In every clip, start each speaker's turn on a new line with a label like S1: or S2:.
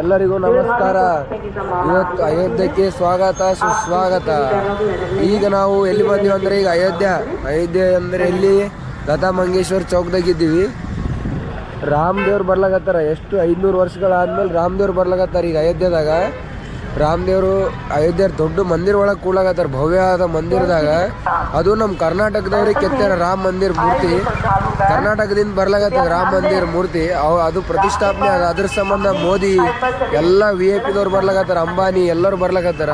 S1: ಎಲ್ಲರಿಗೂ ನಮಸ್ಕಾರ. ಇವತ್ತು ಅಯೋಧ್ಯಕ್ಕೆ ಸ್ವಾಗತ, ಸುಸ್ವಾಗತ. ಈಗ ನಾವು ಎಲ್ಲಿ ಬಂದೀವಿ ಅಂದ್ರೆ ಈಗ ಅಯೋಧ್ಯ. ಅಯೋಧ್ಯೆ ಅಂದ್ರೆ ಇಲ್ಲಿ ಲತಾ ಮಂಗೇಶ್ವರ್ ಚೌಕ್ದಾಗಿದ್ದೀವಿ ರಾಮದೇವ್ರು ಬರ್ಲಾಗತ್ತಾರ ಎಷ್ಟು ಐದುನೂರು ವರ್ಷಗಳಾದ್ಮೇಲೆ ರಾಮದೇವ್ರು ಬರ್ಲಾಗತ್ತಾರ ಈಗ ಅಯೋಧ್ಯದಾಗ. ರಾಮದೇವ್ರು ಅಯೋಧ್ಯೆ ದೊಡ್ಡ ಮಂದಿರ ಒಳಗೆ ಕೂಡಾಗತ್ತಾರ ಭವ್ಯವಾದ ಮಂದಿರದಾಗ. ಅದು ನಮ್ಮ ಕರ್ನಾಟಕದವ್ರಿಗೆ ಕೆತ್ತಾರ ರಾಮ ಮಂದಿರ ಮೂರ್ತಿ. ಕರ್ನಾಟಕದಿಂದ ಬರ್ಲಾಗತ್ತದ ರಾಮ ಮಂದಿರ ಮೂರ್ತಿ. ಅವ್ ಅದು ಪ್ರತಿಷ್ಠಾಪನೆ, ಅದ ಅದ್ರ ಸಂಬಂಧ ಮೋದಿ, ಎಲ್ಲ ವಿ ಐ ಪಿದವ್ರು ಬರ್ಲಾಗತ್ತಾರ, ಅಂಬಾನಿ ಎಲ್ಲರೂ ಬರ್ಲಾಗತ್ತಾರ.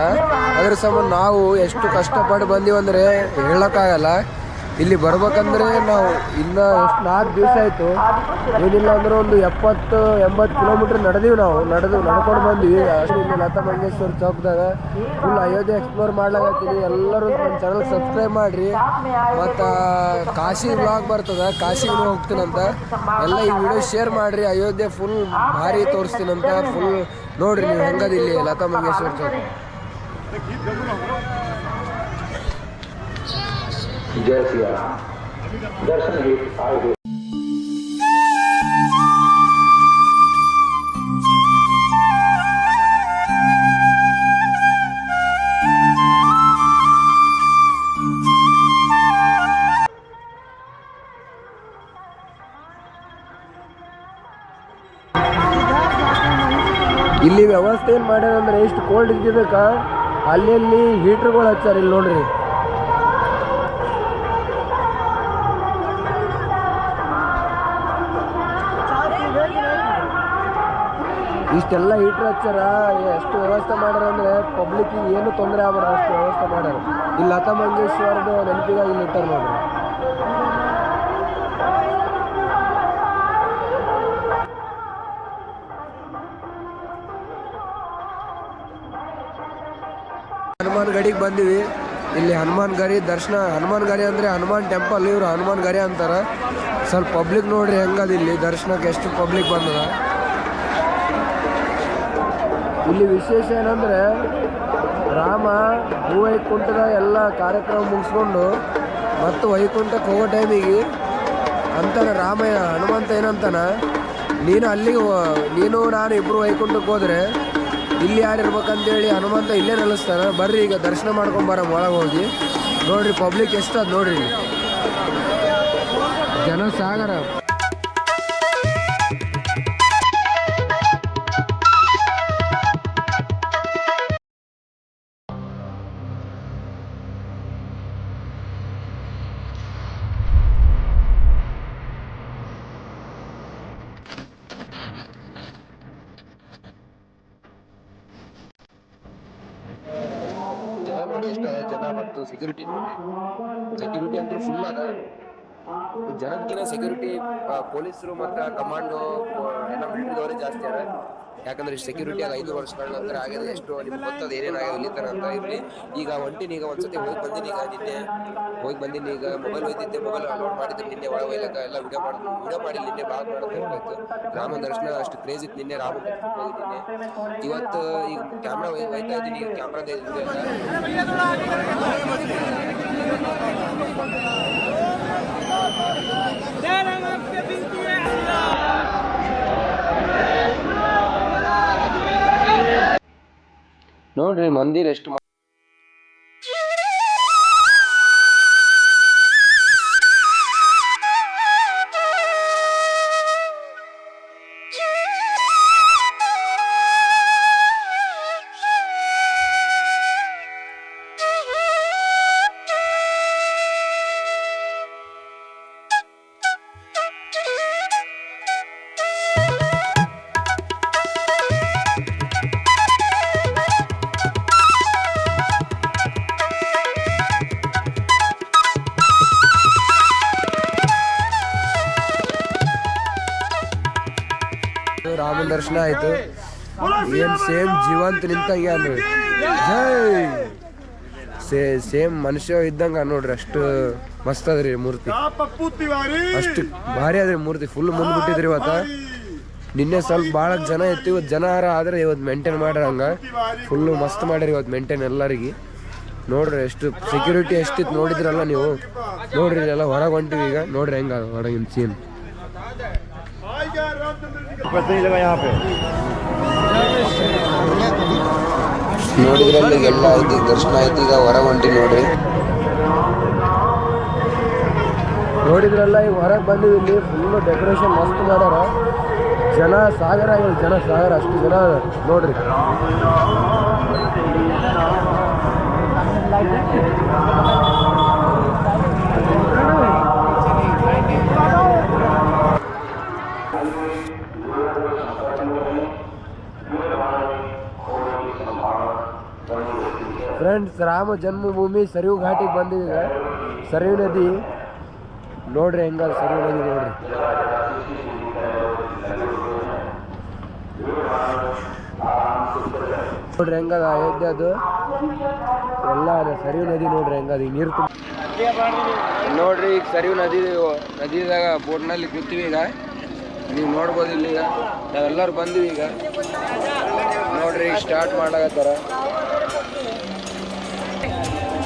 S1: ಅದ್ರ ಸಂಬಂಧ ನಾವು ಎಷ್ಟು ಕಷ್ಟಪಟ್ಟು ಬಂದೀವಂದ್ರೆ ಹೇಳಕ್ಕಾಗಲ್ಲ. ಇಲ್ಲಿ ಬರ್ಬೇಕಂದ್ರೆ ನಾವು ಇನ್ನ ಎಷ್ಟು ನಾಲ್ಕು ದಿವಸ ಆಯ್ತು. ಏನಿಲ್ಲ ಅಂದ್ರೆ ಒಂದು ಎಪ್ಪತ್ತು, ಎಂಬತ್ತು ಕಿಲೋಮೀಟರ್ ನಡೆದೀವಿ ನಾವು. ನಡೆದು, ನಡ್ಕೊಂಡು ಬಂದ್ವಿ. ಅಷ್ಟು ಇಲ್ಲಿ ಲತಾ ಮಂಗೇಶ್ವರ ಚೌಕ್ದಾಗ ಫುಲ್ ಅಯೋಧ್ಯೆ ಎಕ್ಸ್ಪ್ಲೋರ್ ಮಾಡ್ಲಾಗತ್ತೀವಿ ಎಲ್ಲರೂ ನಮ್ಮ ಚಾನಲ್ ಸಬ್ಸ್ಕ್ರೈಬ್ ಮಾಡ್ರಿ. ಮತ್ತು ಕಾಶಿ ಬ್ಲಾಗ್ ಬರ್ತದ, ಕಾಶಿಗೂ ಹೋಗ್ತೀನಂತ. ಎಲ್ಲ ಈ ವಿಡಿಯೋ ಶೇರ್ ಮಾಡ್ರಿ. ಅಯೋಧ್ಯೆ ಫುಲ್ ಭಾರಿ ತೋರಿಸ್ತೀನಂತ ಫುಲ್ ನೋಡ್ರಿ ನೀವು ಹೆಂಗದ ಇಲ್ಲಿ ಲತಾ ಮಂಗೇಶ್ವರ್ ಚೌಕ್.
S2: जय सिया राम दर्शन हेतु आए हुए
S1: ಇಲ್ಲಿ ವ್ಯವಸ್ಥೆ ಏನು ಮಾಡ್ಯಾರ ಅಂದ್ರೆ ಎಷ್ಟು ಕೋಲ್ಡ್ ಇದ್ದಿದ್ದಕ್ಕ ಅಲ್ಲಿ ಹೀಟ್ರ್ಗಳು ಹಚ್ಚಾರ ಇಲ್ಲಿ ನೋಡ್ರಿ ಇಷ್ಟೆಲ್ಲ ಹೀಟ್ರ್ ಹಚ್ಚಾರ ಎಷ್ಟು ವ್ಯವಸ್ಥೆ ಮಾಡ್ಯಾರ ಅಂದ್ರೆ ಪಬ್ಲಿಕ್ ಏನು ತೊಂದರೆ ಆಗ್ಬಾರ್ದು, ಅಷ್ಟು ವ್ಯವಸ್ಥೆ ಮಾಡ್ಯಾರ. ಇಲ್ಲಿ ಲತಾ ಮಂಗೇಶ್ವರದ ನೆನಪಿಗಾಗಿ ಇಲ್ಲಿ ಇಟ್ಟಾರ ನೋಡ್ರಿ. ಹನುಮಾನ್ ಗಡಿಗೆ ಬಂದಿವಿ. ಇಲ್ಲಿ ಹನುಮಾನ್ ಗರಿ ದರ್ಶನ, ಹನುಮಾನ್ ಗರಿ ಅಂದ್ರೆ ಹನುಮಾನ್ ಟೆಂಪಲ್ ಇವರು ಹನುಮಾನ್ ಗರಿ ಅಂತಾರ. ಸ್ವಲ್ಪ ಪಬ್ಲಿಕ್ ನೋಡ್ರಿ ಹೆಂಗದ ಇಲ್ಲಿ ದರ್ಶನಕ್ಕೆ ಎಷ್ಟು ಪಬ್ಲಿಕ್ ಬಂದದ. ಇಲ್ಲಿ ವಿಶೇಷ ಏನಂದ್ರೆ ರಾಮ ಭೂವೈಕುಂಠದ ಎಲ್ಲ ಕಾರ್ಯಕ್ರಮ ಮುಗಿಸ್ಕೊಂಡು ಮತ್ತು ವೈಕುಂಠಕ್ಕೆ ಹೋಗೋ ಟೈಮಿಗೆ ಅಂತಾನೆ ರಾಮಯ್ಯ, ಹನುಮಂತ ಏನಂತಾನೆ, ನೀನು ಅಲ್ಲಿಗೆ ನೀನು ನಾನು ಇಬ್ಬರು ವೈಕುಂಠಕ್ಕೆ ಹೋದರೆ ಇಲ್ಲಿ ಯಾರು ಇರ್ಬೇಕಂತೇಳಿ ಹನುಮಂತ ಇಲ್ಲೇ ನೆಲೆಸ್ತಾನೆ. ಬರ್ರಿ ಈಗ ದರ್ಶನ ಮಾಡ್ಕೊಂಬರ ಬರ ಒಳಗೆ ಹೋಗಿ. ನೋಡ್ರಿ ಪಬ್ಲಿಕ್ ಎಷ್ಟು ಅದು ನೋಡ್ರಿ. ಜನ ಸಾಗರ. ಜನ ಮತ್ತು ಸೆಕ್ಯೂರಿಟಿ ಸೆಕ್ಯೂರಿಟಿ ಅಂದ್ರೆ ಫುಲ್ ಅದ ಜನಕ್ಕಿನ ಸೆಕ್ಯೂರಿಟಿ ಪೊಲೀಸರು ಮತ್ತು ಕಮಾಂಡೋ ಎಲ್ಲ ಮಿಲಿಟರಿದವರೇ ಜಾಸ್ತಿ ಅದ ಯಾಕಂದ್ರೆ ಸೆಕ್ಯೂರಿಟಿ ಆಗ ಐದು ವರ್ಷಗಳ ನಂತರ ಆಗಿದೆ ಎಷ್ಟು ನಿಮ್ಗೆ ಗೊತ್ತದೆ ಏನೇನಾಗಿದೆ ನಿಂತರ ಅಂತ ಇರಲಿ. ಈಗ ಹೊಂಟಿನ ಈಗ ಒಂದ್ಸತಿ ಹೋಗಿ ಬಂದಿನಿ ಈಗ ನಿನ್ನೆ, ಹೋಗಿ ಬಂದಿನಿ ಈಗ ಮೊಬೈಲ್ ಹೋಯ್ತಿದ್ದೆ ಮೊಬೈಲ್ ಅಪ್ಲೋಡ್ ಮಾಡಿದ್ರೆ ನಿನ್ನೆ ಒಳಗೆ ಹೋಗ್ಲಕ್ಕ ಎಲ್ಲ ವಿಡಿಯೋ ಮಾಡಿ ವಿಡಿಯೋ ಮಾಡಿ ನಿನ್ನೆ ಬ್ಲಾಗ್ ಮಾಡೋದು ರಾಮ ದರ್ಶನ ಅಷ್ಟು ಕ್ರೇಜ್ ಇತ್ತು ನಿನ್ನೆ, ರಾಮ ಇವತ್ತು ಈಗ ಕ್ಯಾಮ್ರಾ ಹೋಯ್ತಾ ಇದ್ದೀನಿ, ಈಗ ಕ್ಯಾಮ್ರಾದ ನೋಡ್ರಿ ಮಂದಿರ ಎಷ್ಟು ರಾಮನ ದರ್ಶನ ಆಯ್ತು. ಏನ್ ಸೇಮ್ ಜೀವಂತ ನಿಂತಂಗೆ ಅಂದ್ರೆ ಜೈ! ಸೇ, ಸೇಮ್ ಮನುಷ್ಯ ಇದ್ದಂಗ ನೋಡ್ರಿ, ಅಷ್ಟು ಮಸ್ತ್ ಅದ್ರಿ ಮೂರ್ತಿ. ಅಷ್ಟು ಭಾರಿ ಅದ್ರಿ ಮೂರ್ತಿ ಫುಲ್ ಮುಂದ್ ಬಿಟ್ಟಿದ್ರಿ ಇವತ್ತ. ನಿನ್ನೆ ಸ್ವಲ್ಪ ಭಾಳ ಜನ ಇತ್ತು ಇವತ್ತು ಜನ ಆದ್ರೆ ಇವತ್ತು ಮೇಂಟೈನ್ ಮಾಡ್ಯಾರ ಹಂಗ ಫುಲ್ ಮಸ್ತ್ ಮಾಡ್ರಿ ಇವತ್ತು ಮೇಂಟೈನ್ ಎಲ್ಲರಿಗೆ. ನೋಡ್ರಿ ಎಷ್ಟು ಸೆಕ್ಯೂರಿಟಿ ಎಷ್ಟಿತ್ತು ನೋಡಿದ್ರಲ್ಲ ನೀವು. ನೋಡ್ರಿ ಎಲ್ಲ ಹೊರಗೆ ಹೊಂಟಿವಿ ಈಗ. ನೋಡ್ರಿ ಹೆಂಗ ಹೊರಗಿನ ಸೀನ್
S3: ಇಪ್ಪತ್ತು ಇಲ್ಲ
S1: ನೋಡಿದ್ರಲ್ಲಿ ಎಲ್ಲ ಐತಿ ದರ್ಶನ ಐತಿ ಈಗ ಹೊರ ಹೊಂಟಿ ನೋಡ್ರಿ. ನೋಡಿದ್ರಲ್ಲ ಈಗ ಹೊರಗೆ ಬಂದಿದ್ದು ಇಲ್ಲಿ ಫುಲ್ಲು ಡೆಕೋರೇಷನ್ ಮಸ್ತ್ ಮಾಡ್ಯಾರ. ಜನ ಸಾಗರ ಆಗಿಲ್ಲ ಜನ ಸಾಗರ ಅಷ್ಟು ಜನ ನೋಡ್ರಿ. ಫ್ರೆಂಡ್ಸ್, ರಾಮ ಜನ್ಮಭೂಮಿ ಸರಿವು ಘಾಟಿಗೆ ಬಂದಿದ್ದೀವಿ ಸರಿವು ನದಿ. ನೋಡ್ರಿ ಹೆಂಗ ಸರಿವು ನದಿ ನೋಡ್ರಿ. ನೋಡ್ರಿ ಹೆಂಗ ಅಯೋಧ್ಯೆ ಅದು. ಎಲ್ಲ ಅದ ಸರಿವು ನದಿ ನೋಡ್ರಿ ಹೆಂಗ ಈಗ ನೀರು ನೋಡ್ರಿ ಈಗ ಸರಿವು ನದಿ, ನದಿದಾಗ ಬೋಟ್ನಲ್ಲಿ ಕೂತೀವಿ ಈಗ. ನೀವು ನೋಡ್ಬೋದು ಇಲ್ಲಿ ಈಗ. ನಾವೆಲ್ಲರೂ ಬಂದಿವಿ ಈಗ. ನೋಡ್ರಿ ಸ್ಟಾರ್ಟ್ ಮಾಡಕತ್ತಾರ.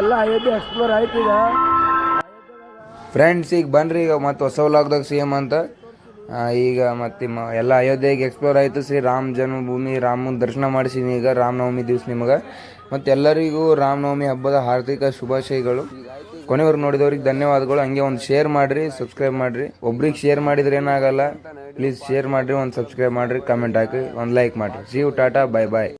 S1: ಎಲ್ಲ ಅಯೋಧ್ಯೆ ಎಕ್ಸ್ಪ್ಲೋರ್ ಆಯ್ತು ಈಗ ಫ್ರೆಂಡ್ಸ್ ಈಗ ಬನ್ರಿ, ಈಗ ಮತ್ತೆ ಹೊಸ ವ್ಲಾಗ್ದಾಗ ಸಿ ಎಂ ಅಂತ. ಈಗ ಮತ್ತೆ ಎಲ್ಲ ಅಯೋಧ್ಯೆಗೆ ಎಕ್ಸ್ಪ್ಲೋರ್ ಆಯಿತು. ಶ್ರೀ ರಾಮ ಜನ್ಮಭೂಮಿ, ರಾಮನ ದರ್ಶನ ಮಾಡಿಸಿನಿ ಈಗ, ರಾಮನವಮಿ ದಿವಸ ನಿಮಗೆ. ಮತ್ತು ಎಲ್ಲರಿಗೂ ರಾಮನವಮಿ ಹಬ್ಬದ ಹಾರ್ದಿಕ ಶುಭಾಶಯಗಳು. ಕೊನೆವರೆಗೂ ನೋಡಿದವ್ರಿಗೆ ಧನ್ಯವಾದಗಳು. ಹಂಗೆ ಒಂದು ಶೇರ್ ಮಾಡಿರಿ ಸಬ್ಸ್ಕ್ರೈಬ್ ಮಾಡಿರಿ. ಒಬ್ರಿಗೆ ಶೇರ್ ಮಾಡಿದ್ರೆ ಏನಾಗಲ್ಲ ಪ್ಲೀಸ್ ಶೇರ್ ಮಾಡಿರಿ, ಒಂದು ಸಬ್ಸ್ಕ್ರೈಬ್ ಮಾಡಿರಿ ಕಮೆಂಟ್ ಹಾಕಿ, ಒಂದು ಲೈಕ್ ಮಾಡಿರಿ. See you tata bye bye